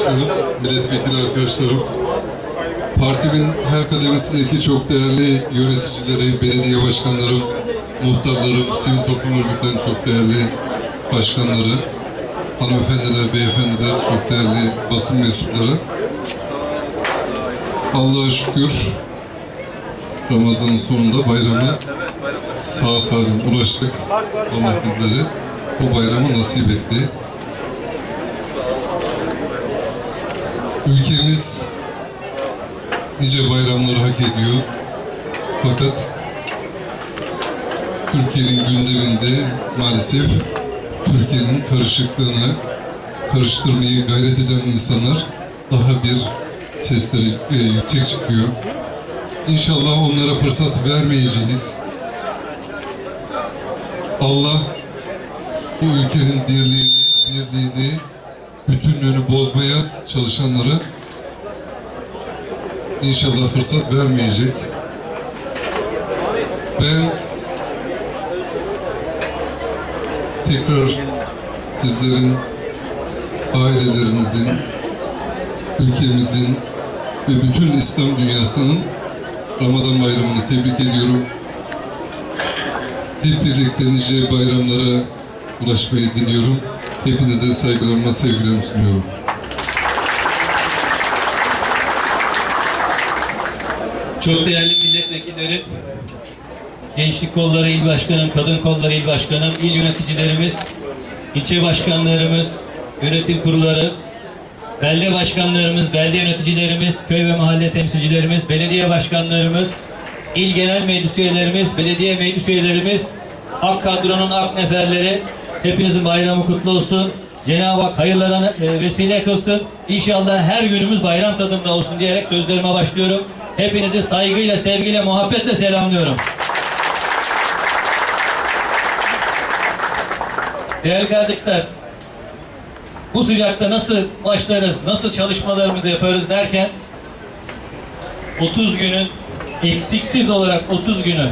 Başkanım, milletvekili arkadaşlarım, partimin her kademesindeki çok değerli yöneticileri, belediye başkanlarım, muhtarlarım, sivil toplum örgütlerinin çok değerli başkanları, hanımefendiler, beyefendiler, çok değerli basın mensupları. Allah'a şükür Ramazan'ın sonunda bayrama sağ salim ulaştık. Allah bizlere bu bayramı nasip etti. Ülkemiz nice bayramları hak ediyor. Fakat Türkiye'nin gündeminde maalesef Türkiye'nin karışıklığını karıştırmayı gayret eden insanlar daha bir sesleri e, yüksek çıkıyor. İnşallah onlara fırsat vermeyeceğiz. Allah bu ülkenin dirliğini, birliğini, bütünlüğünü bozmaya çalışanları inşallah fırsat vermeyecek. Ben tekrar sizlerin, ailelerinizin, ülkemizin ve bütün İslam dünyasının Ramazan bayramını tebrik ediyorum. Hep birlikte nice bayramlara ulaşmayı diliyorum. Hepinize saygılarımla, sevgilerimi sunuyorum. Çok değerli milletvekilleri, Gençlik Kolları İl Başkanım, Kadın Kolları İl Başkanım, il yöneticilerimiz, ilçe başkanlarımız, yönetim kurulları, belde başkanlarımız, belde yöneticilerimiz, köy ve mahalle temsilcilerimiz, belediye başkanlarımız, il genel meclis üyelerimiz, belediye meclis üyelerimiz, AK kadronun ak neferleri, hepinizin bayramı kutlu olsun. Cenab-ı Hak hayırlarına e, vesile kılsın. İnşallah her günümüz bayram tadında olsun diyerek sözlerime başlıyorum. Hepinizi saygıyla, sevgiyle, muhabbetle selamlıyorum. Değerli kardeşler, bu sıcakta nasıl başlarız, nasıl çalışmalarımızı yaparız derken 30 günün eksiksiz olarak 30 günü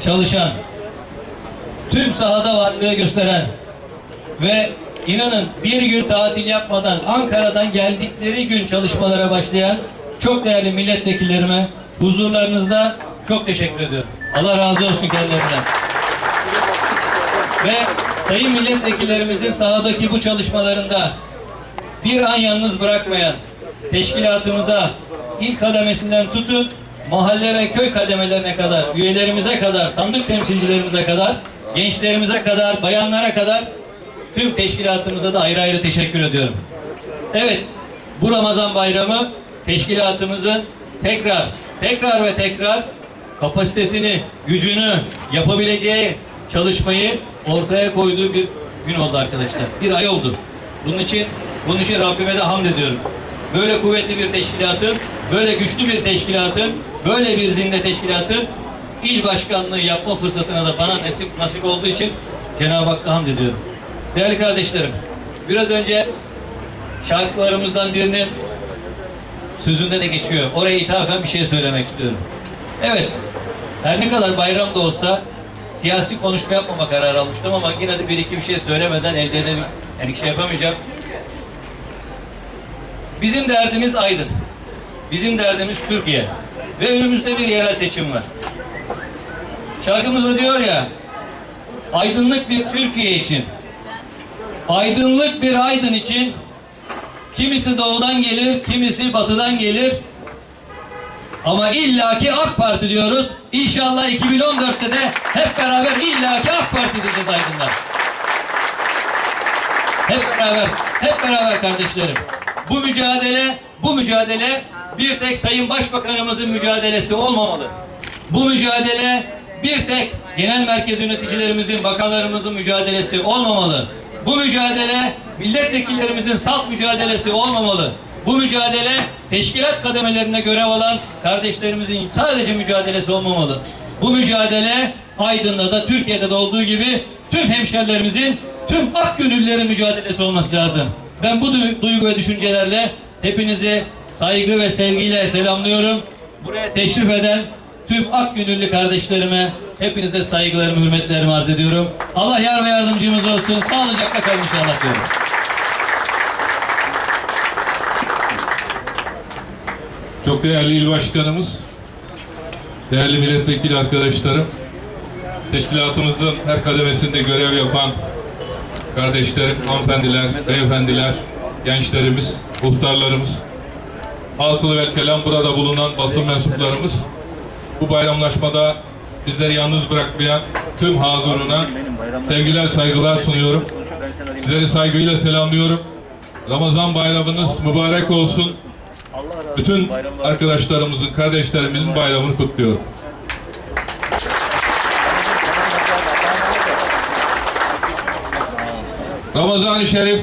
çalışan, tüm sahada varlığı gösteren ve inanın bir gün tatil yapmadan Ankara'dan geldikleri gün çalışmalara başlayan çok değerli milletvekillerime huzurlarınızda çok teşekkür ediyorum. Allah razı olsun kendilerinden. Ve sayın milletvekillerimizin sahadaki bu çalışmalarında bir an yalnız bırakmayan teşkilatımıza ilk kademesinden tutun mahalle ve köy kademelerine kadar, üyelerimize kadar, sandık temsilcilerimize kadar, gençlerimize kadar, bayanlara kadar tüm teşkilatımıza da ayrı ayrı teşekkür ediyorum. Evet, bu Ramazan bayramı teşkilatımızın tekrar, tekrar ve tekrar kapasitesini, gücünü, yapabileceği çalışmayı ortaya koyduğu bir gün oldu arkadaşlar. Bir ay oldu. Bunun için bunun için Rabbime de hamd ediyorum. Böyle kuvvetli bir teşkilatın, böyle güçlü bir teşkilatın, böyle bir zinde teşkilatın il başkanlığı yapma fırsatına da bana nasip, nasip olduğu için Cenab-ı Hakk'a hamd ediyorum. Değerli kardeşlerim, biraz önce şarkılarımızdan birinin sözünde de geçiyor. Oraya ithafen bir şey söylemek istiyorum. Evet, her ne kadar bayram da olsa siyasi konuşma yapmama kararı almıştım ama yine de bir iki bir şey söylemeden elde edemem. Yani şey yapamayacağım. Bizim derdimiz Aydın. Bizim derdimiz Türkiye. Ve önümüzde bir yerel seçim var. Şarkımızda diyor ya, aydınlık bir Türkiye için, aydınlık bir Aydın için, kimisi doğudan gelir, kimisi batıdan gelir, ama illaki AK Parti diyoruz. İnşallah 2014'te de hep beraber illaki AK Parti diyeceğiz Aydınlar. Hep beraber, hep beraber kardeşlerim. Bu mücadele, bu mücadele bir tek Sayın Başbakanımızın mücadelesi olmamalı. Bu mücadele bir tek genel merkez yöneticilerimizin, bakanlarımızın mücadelesi olmamalı. Bu mücadele milletvekillerimizin salt mücadelesi olmamalı. Bu mücadele teşkilat kademelerine görev alan kardeşlerimizin sadece mücadelesi olmamalı. Bu mücadele Aydın'da da Türkiye'de de olduğu gibi tüm hemşerilerimizin, tüm ak gönüllülerin mücadelesi olması lazım. Ben bu du- duygu ve düşüncelerle hepinizi saygı ve sevgiyle selamlıyorum. Buraya teşrif eden tüm ak gönüllü kardeşlerime hepinize saygılarımı, hürmetlerimi arz ediyorum. Allah yar ve yardımcımız olsun. Sağlıcakla kalın inşallah diyorum. çok değerli il başkanımız, değerli milletvekili arkadaşlarım, teşkilatımızın her kademesinde görev yapan kardeşlerim, hanımefendiler, beyefendiler, gençlerimiz, muhtarlarımız, hasılı vel kelam burada bulunan basın mensuplarımız, bu bayramlaşmada bizleri yalnız bırakmayan tüm hazırına sevgiler, saygılar sunuyorum. Sizleri saygıyla selamlıyorum. Ramazan bayramınız mübarek olsun. Bütün arkadaşlarımızın, kardeşlerimizin bayramını kutluyorum. Ramazan-ı Şerif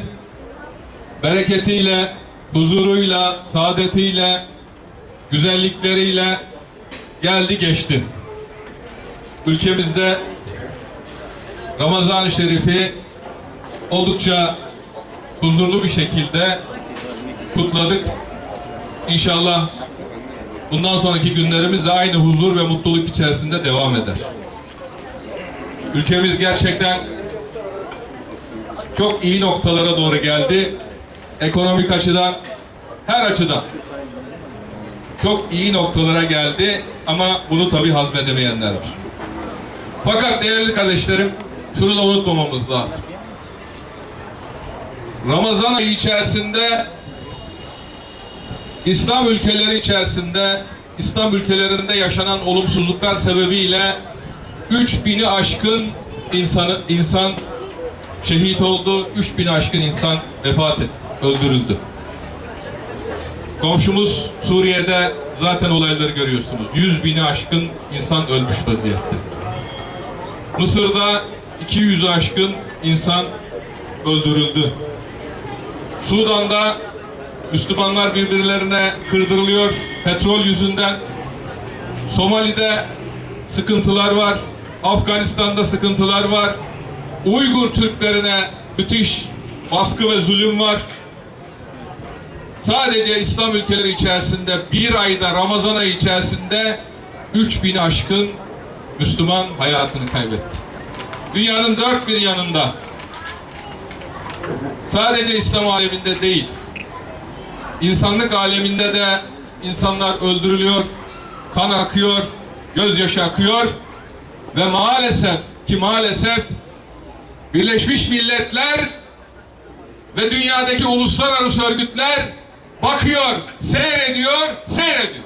bereketiyle, huzuruyla, saadetiyle, güzellikleriyle geldi geçti. Ülkemizde Ramazan-ı Şerif'i oldukça huzurlu bir şekilde kutladık. İnşallah bundan sonraki günlerimiz de aynı huzur ve mutluluk içerisinde devam eder. Ülkemiz gerçekten çok iyi noktalara doğru geldi. Ekonomik açıdan, her açıdan çok iyi noktalara geldi ama bunu tabii hazmedemeyenler var. Fakat değerli kardeşlerim, şunu da unutmamamız lazım. Ramazan ayı içerisinde İslam ülkeleri içerisinde İslam ülkelerinde yaşanan olumsuzluklar sebebiyle 3000'i aşkın insanı insan şehit oldu. 3000'i aşkın insan vefat etti, öldürüldü. Komşumuz Suriye'de zaten olayları görüyorsunuz. 100 bini aşkın insan ölmüş vaziyette. Mısır'da 200'ü aşkın insan öldürüldü. Sudan'da Müslümanlar birbirlerine kırdırılıyor petrol yüzünden. Somali'de sıkıntılar var. Afganistan'da sıkıntılar var. Uygur Türklerine müthiş baskı ve zulüm var. Sadece İslam ülkeleri içerisinde bir ayda Ramazan ayı içerisinde 3000 aşkın Müslüman hayatını kaybetti. Dünyanın dört bir yanında sadece İslam aleminde değil insanlık aleminde de insanlar öldürülüyor, kan akıyor, gözyaşı akıyor ve maalesef ki maalesef Birleşmiş Milletler ve dünyadaki uluslararası örgütler bakıyor, seyrediyor, seyrediyor.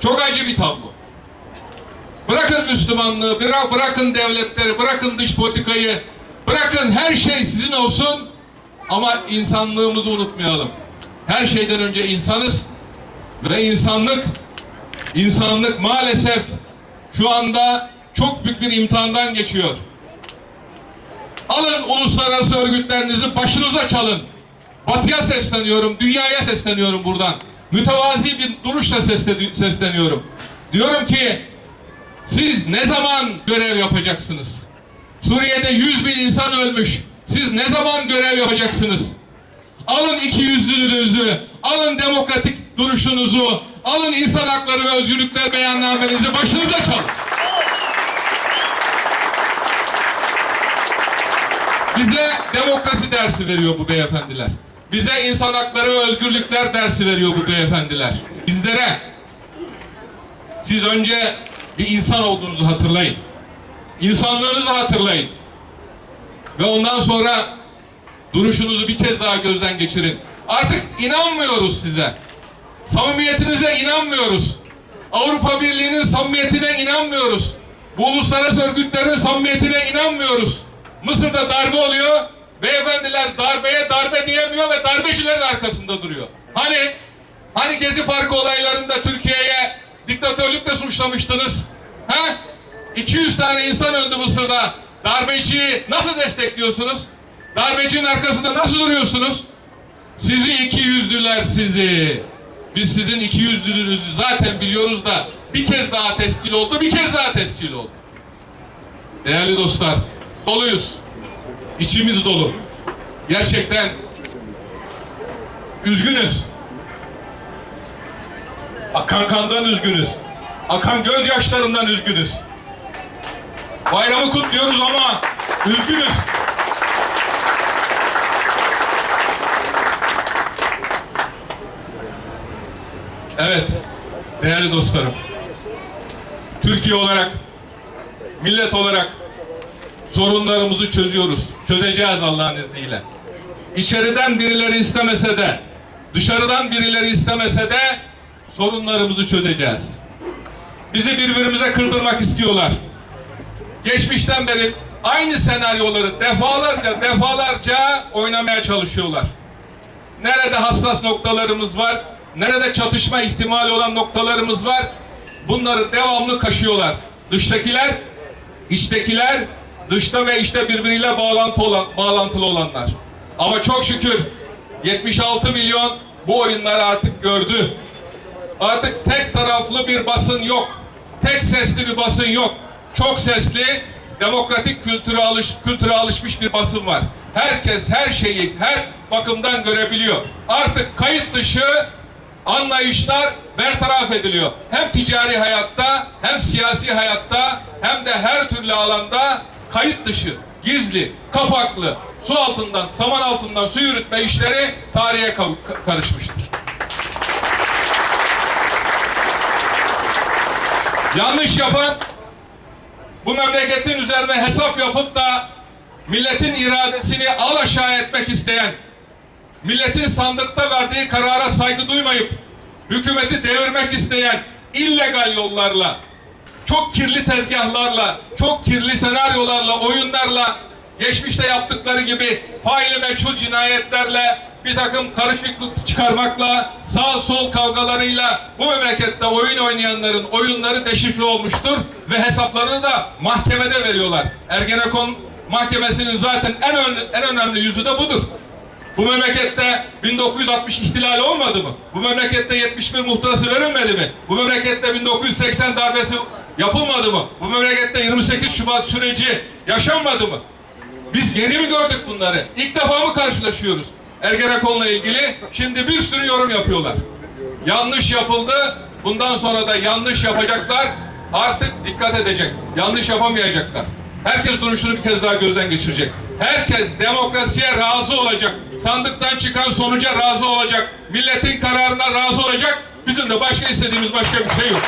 Çok acı bir tablo. Bırakın Müslümanlığı, bıra- bırakın devletleri, bırakın dış politikayı, bırakın her şey sizin olsun ama insanlığımızı unutmayalım. Her şeyden önce insanız ve insanlık, insanlık maalesef şu anda çok büyük bir imtihandan geçiyor. Alın uluslararası örgütlerinizi başınıza çalın. Batıya sesleniyorum, dünyaya sesleniyorum buradan. Mütevazi bir duruşla sesle- sesleniyorum. Diyorum ki siz ne zaman görev yapacaksınız? Suriye'de 100 bin insan ölmüş. Siz ne zaman görev yapacaksınız? Alın iki yüzlülüğünüzü, alın demokratik duruşunuzu, alın insan hakları ve özgürlükler beyannamenizi başınıza çalın. Bize demokrasi dersi veriyor bu beyefendiler. Bize insan hakları ve özgürlükler dersi veriyor bu beyefendiler. Bizlere siz önce bir insan olduğunuzu hatırlayın. İnsanlığınızı hatırlayın. Ve ondan sonra duruşunuzu bir kez daha gözden geçirin. Artık inanmıyoruz size. Samimiyetinize inanmıyoruz. Avrupa Birliği'nin samimiyetine inanmıyoruz. Bu uluslararası örgütlerin samimiyetine inanmıyoruz. Mısır'da darbe oluyor. Beyefendiler darbeye darbe diyemiyor ve darbecilerin arkasında duruyor. Hani hani Gezi Parkı olaylarında Türkiye'ye diktatörlükle suçlamıştınız? Ha? 200 tane insan öldü Mısır'da. Darbeciyi nasıl destekliyorsunuz? Darbecinin arkasında nasıl duruyorsunuz? Sizi iki yüzlüler sizi. Biz sizin iki yüzlülüğünüzü zaten biliyoruz da bir kez daha tescil oldu, bir kez daha tescil oldu. Değerli dostlar, doluyuz. İçimiz dolu. Gerçekten üzgünüz. Akan kandan üzgünüz. Akan gözyaşlarından üzgünüz. Bayramı kutluyoruz ama üzgünüz. Evet, değerli dostlarım. Türkiye olarak, millet olarak sorunlarımızı çözüyoruz. Çözeceğiz Allah'ın izniyle. İçeriden birileri istemese de, dışarıdan birileri istemese de sorunlarımızı çözeceğiz. Bizi birbirimize kırdırmak istiyorlar. Geçmişten beri aynı senaryoları defalarca defalarca oynamaya çalışıyorlar. Nerede hassas noktalarımız var, nerede çatışma ihtimali olan noktalarımız var, bunları devamlı kaşıyorlar. Dıştakiler, içtekiler, dışta ve işte birbiriyle bağlantı olan, bağlantılı olanlar. Ama çok şükür 76 milyon bu oyunları artık gördü. Artık tek taraflı bir basın yok. Tek sesli bir basın yok. Çok sesli, demokratik kültüre alış kültüre alışmış bir basın var. Herkes her şeyi her bakımdan görebiliyor. Artık kayıt dışı anlayışlar bertaraf ediliyor. Hem ticari hayatta, hem siyasi hayatta, hem de her türlü alanda kayıt dışı, gizli, kapaklı, su altından, saman altından su yürütme işleri tarihe karışmıştır. Yanlış yapan bu memleketin üzerine hesap yapıp da milletin iradesini alaşağı etmek isteyen, milletin sandıkta verdiği karara saygı duymayıp hükümeti devirmek isteyen illegal yollarla, çok kirli tezgahlarla, çok kirli senaryolarla, oyunlarla, geçmişte yaptıkları gibi faili meçhul cinayetlerle, bir takım karışıklık çıkarmakla, sağ sol kavgalarıyla bu memlekette oyun oynayanların oyunları deşifre olmuştur ve hesaplarını da mahkemede veriyorlar. Ergenekon mahkemesinin zaten en, ön- en önemli yüzü de budur. Bu memlekette 1960 ihtilali olmadı mı? Bu memlekette 71 muhtırası verilmedi mi? Bu memlekette 1980 darbesi yapılmadı mı? Bu memlekette 28 Şubat süreci yaşanmadı mı? Biz yeni mi gördük bunları? İlk defa mı karşılaşıyoruz? Ergenekon'la ilgili şimdi bir sürü yorum yapıyorlar. Yanlış yapıldı. Bundan sonra da yanlış yapacaklar. Artık dikkat edecek. Yanlış yapamayacaklar. Herkes duruşunu bir kez daha gözden geçirecek. Herkes demokrasiye razı olacak. Sandıktan çıkan sonuca razı olacak. Milletin kararına razı olacak. Bizim de başka istediğimiz başka bir şey yok.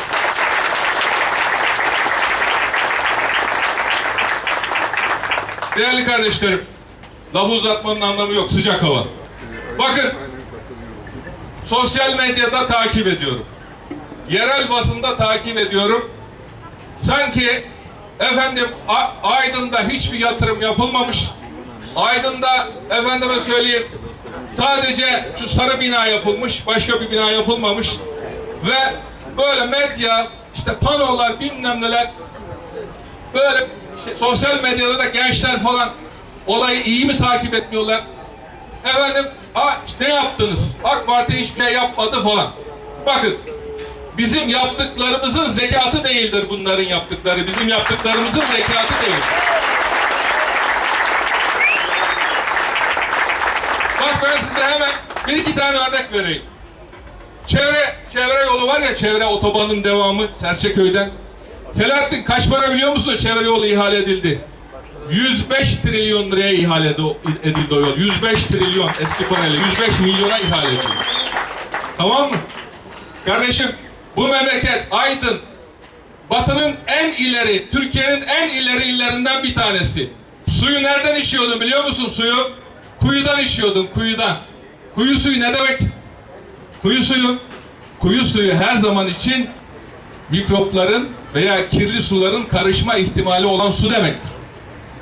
Değerli kardeşlerim, lafı uzatmanın anlamı yok, sıcak hava. Bakın, sosyal medyada takip ediyorum. Yerel basında takip ediyorum. Sanki efendim Aydın'da hiçbir yatırım yapılmamış. Aydın'da efendime söyleyeyim sadece şu sarı bina yapılmış, başka bir bina yapılmamış. Ve böyle medya, işte panolar bilmem neler böyle işte sosyal medyada da gençler falan olayı iyi mi takip etmiyorlar? Efendim a, ne yaptınız? AK Parti hiçbir şey yapmadı falan. Bakın bizim yaptıklarımızın zekatı değildir bunların yaptıkları. Bizim yaptıklarımızın zekatı değil. Bak ben size hemen bir iki tane örnek vereyim. Çevre, çevre yolu var ya çevre otobanın devamı Serçeköy'den. Selahattin kaç para biliyor musun çevre yolu ihale edildi? 105 trilyon liraya ihale ed- edildi o yol. 105 trilyon eski parayla 105 milyona ihale edildi. Tamam mı? Kardeşim bu memleket Aydın Batı'nın en ileri, Türkiye'nin en ileri illerinden bir tanesi. Suyu nereden içiyordun biliyor musun suyu? Kuyudan içiyordun, kuyudan. Kuyu suyu ne demek? Kuyu suyu, kuyu suyu her zaman için mikropların veya kirli suların karışma ihtimali olan su demektir.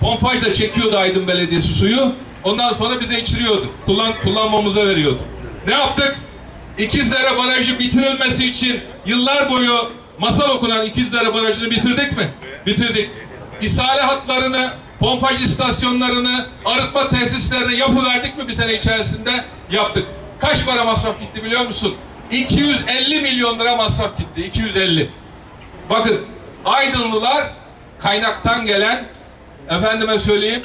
Pompaj da çekiyordu Aydın Belediyesi suyu. Ondan sonra bize içiriyordu. Kullan, kullanmamıza veriyordu. Ne yaptık? İkizdere Barajı bitirilmesi için yıllar boyu masal okunan İkizdere Barajı'nı bitirdik mi? Bitirdik. İsale hatlarını, pompaj istasyonlarını, arıtma tesislerini yapıverdik mi bir sene içerisinde? Yaptık. Kaç para masraf gitti biliyor musun? 250 milyon lira masraf gitti. 250. Bakın Aydınlılar kaynaktan gelen efendime söyleyeyim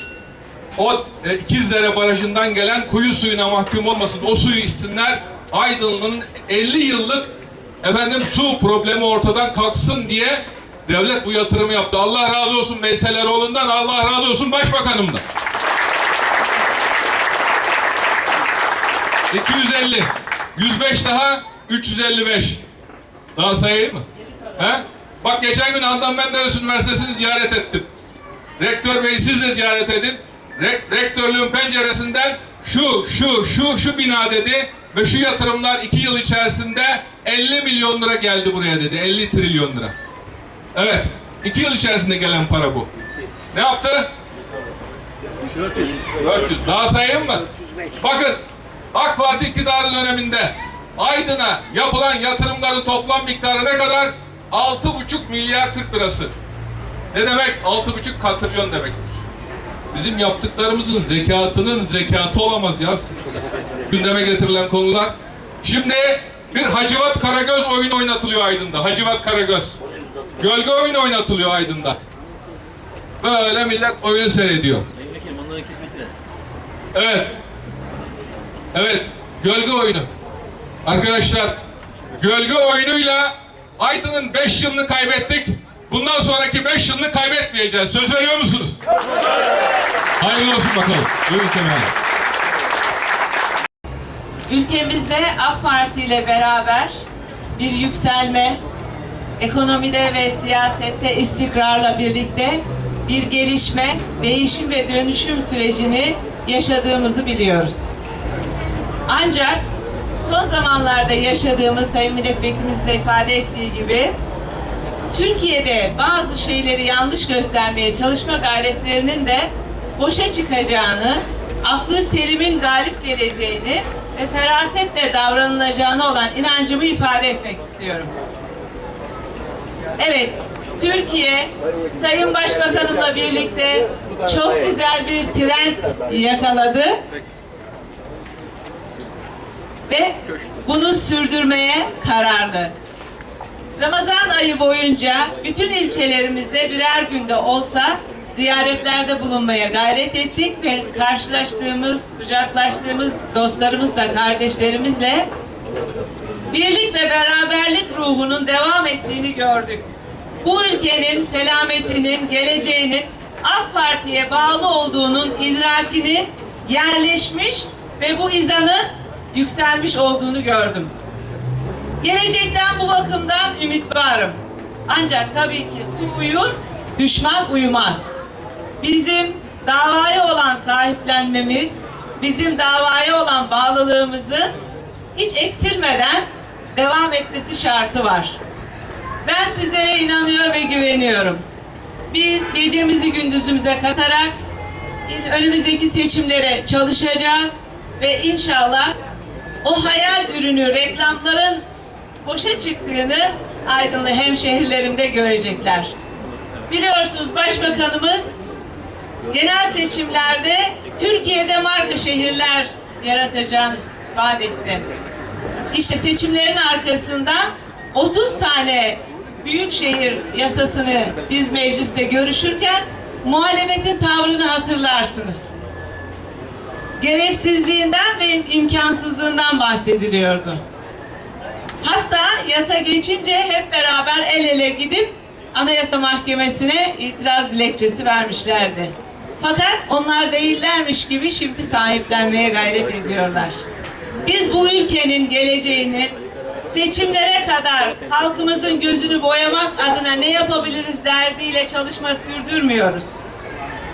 o e, İkizdere Barajı'ndan gelen kuyu suyuna mahkum olmasın. O suyu içsinler. Aydınlı'nın 50 yıllık efendim su problemi ortadan kalksın diye devlet bu yatırımı yaptı. Allah razı olsun Veysel Eroğlu'ndan, Allah razı olsun Başbakanımdan. 250, 105 daha 355. Daha sayayım mı? He? Bak geçen gün Adnan Menderes Üniversitesi'ni ziyaret ettim. Rektör Bey siz de ziyaret edin. Re- rektörlüğün penceresinden şu, şu, şu, şu bina dedi ve şu yatırımlar iki yıl içerisinde 50 milyon lira geldi buraya dedi. 50 trilyon lira. Evet. iki yıl içerisinde gelen para bu. Ne yaptı? 400. Daha sayayım mı? Bakın AK Parti iktidarı döneminde Aydın'a yapılan yatırımların toplam miktarı ne kadar? 6,5 milyar Türk lirası. Ne demek? 6,5 katrilyon demektir. Bizim yaptıklarımızın zekatının zekatı olamaz ya. Gündeme getirilen konular. Şimdi bir Hacivat Karagöz oyun oynatılıyor Aydın'da. Hacivat Karagöz. Gölge oyunu oynatılıyor Aydın'da. Böyle millet oyun seyrediyor. Evet. Evet. Gölge oyunu. Arkadaşlar gölge oyunuyla Aydın'ın 5 yılını kaybettik. Bundan sonraki 5 yılını kaybetmeyeceğiz. Söz veriyor musunuz? Hayırlı olsun bakalım. Buyurun Kemal. Ülkemizde AK Parti ile beraber bir yükselme, ekonomide ve siyasette istikrarla birlikte bir gelişme, değişim ve dönüşüm sürecini yaşadığımızı biliyoruz. Ancak son zamanlarda yaşadığımız Sayın Milletvekilimiz de ifade ettiği gibi Türkiye'de bazı şeyleri yanlış göstermeye çalışma gayretlerinin de boşa çıkacağını, aklı selimin galip geleceğini ve ferasetle davranılacağına olan inancımı ifade etmek istiyorum. Evet, Türkiye Sayın Başbakanımla birlikte çok güzel bir trend yakaladı ve bunu sürdürmeye kararlı. Ramazan ayı boyunca bütün ilçelerimizde birer günde olsa ziyaretlerde bulunmaya gayret ettik ve karşılaştığımız, kucaklaştığımız dostlarımızla, kardeşlerimizle birlik ve beraberlik ruhunun devam ettiğini gördük. Bu ülkenin selametinin, geleceğinin AK Parti'ye bağlı olduğunun idrakinin yerleşmiş ve bu izanın yükselmiş olduğunu gördüm. Gelecekten bu bakımdan ümit varım. Ancak tabii ki su uyur, düşman uyumaz. Bizim davaya olan sahiplenmemiz, bizim davaya olan bağlılığımızın hiç eksilmeden devam etmesi şartı var. Ben sizlere inanıyor ve güveniyorum. Biz gecemizi gündüzümüze katarak önümüzdeki seçimlere çalışacağız ve inşallah o hayal ürünü reklamların boşa çıktığını Aydınlı hemşehrilerimde görecekler. Biliyorsunuz Başbakanımız genel seçimlerde Türkiye'de marka şehirler yaratacağını vaat etti. İşte seçimlerin arkasından 30 tane büyükşehir yasasını biz mecliste görüşürken muhalefetin tavrını hatırlarsınız. Gereksizliğinden ve imkansızlığından bahsediliyordu. Hatta yasa geçince hep beraber el ele gidip Anayasa Mahkemesi'ne itiraz dilekçesi vermişlerdi. Fakat onlar değillermiş gibi şimdi sahiplenmeye gayret ediyorlar. Biz bu ülkenin geleceğini seçimlere kadar halkımızın gözünü boyamak adına ne yapabiliriz derdiyle çalışma sürdürmüyoruz.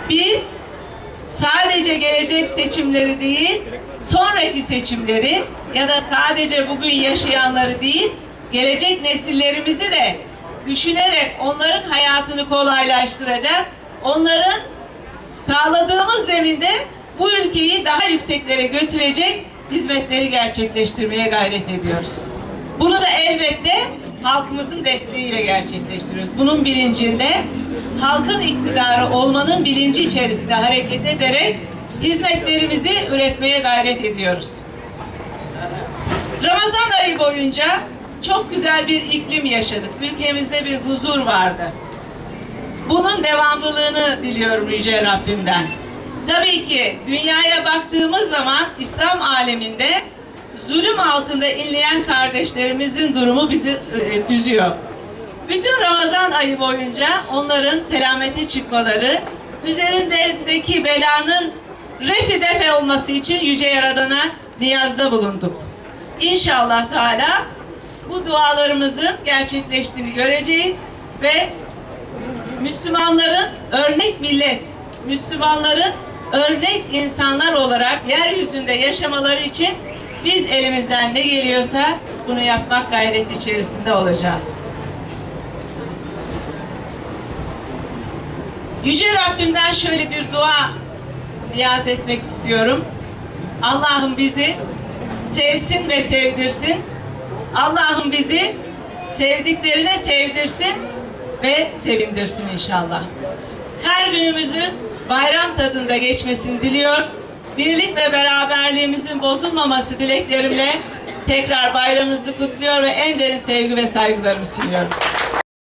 Biz sadece gelecek seçimleri değil, sonraki seçimleri ya da sadece bugün yaşayanları değil, gelecek nesillerimizi de düşünerek onların hayatını kolaylaştıracak, onların sağladığımız zeminde bu ülkeyi daha yükseklere götürecek hizmetleri gerçekleştirmeye gayret ediyoruz. Bunu da elbette halkımızın desteğiyle gerçekleştiriyoruz. Bunun bilincinde halkın iktidarı olmanın bilinci içerisinde hareket ederek hizmetlerimizi üretmeye gayret ediyoruz. Ramazan ayı boyunca çok güzel bir iklim yaşadık. Ülkemizde bir huzur vardı. Bunun devamlılığını diliyorum Yüce Rabbimden. Tabii ki dünyaya baktığımız zaman İslam aleminde zulüm altında inleyen kardeşlerimizin durumu bizi e, üzüyor. Bütün Ramazan ayı boyunca onların selamete çıkmaları, üzerindeki belanın refi defe olması için Yüce Yaradan'a niyazda bulunduk. İnşallah Teala bu dualarımızın gerçekleştiğini göreceğiz ve Müslümanların örnek millet, Müslümanların örnek insanlar olarak yeryüzünde yaşamaları için biz elimizden ne geliyorsa bunu yapmak gayreti içerisinde olacağız. Yüce Rabbimden şöyle bir dua niyaz etmek istiyorum. Allah'ım bizi sevsin ve sevdirsin. Allah'ım bizi sevdiklerine sevdirsin ve sevindirsin inşallah. Her günümüzü bayram tadında geçmesini diliyor. Birlik ve beraberliğimizin bozulmaması dileklerimle tekrar bayramımızı kutluyor ve en derin sevgi ve saygılarımı sunuyorum.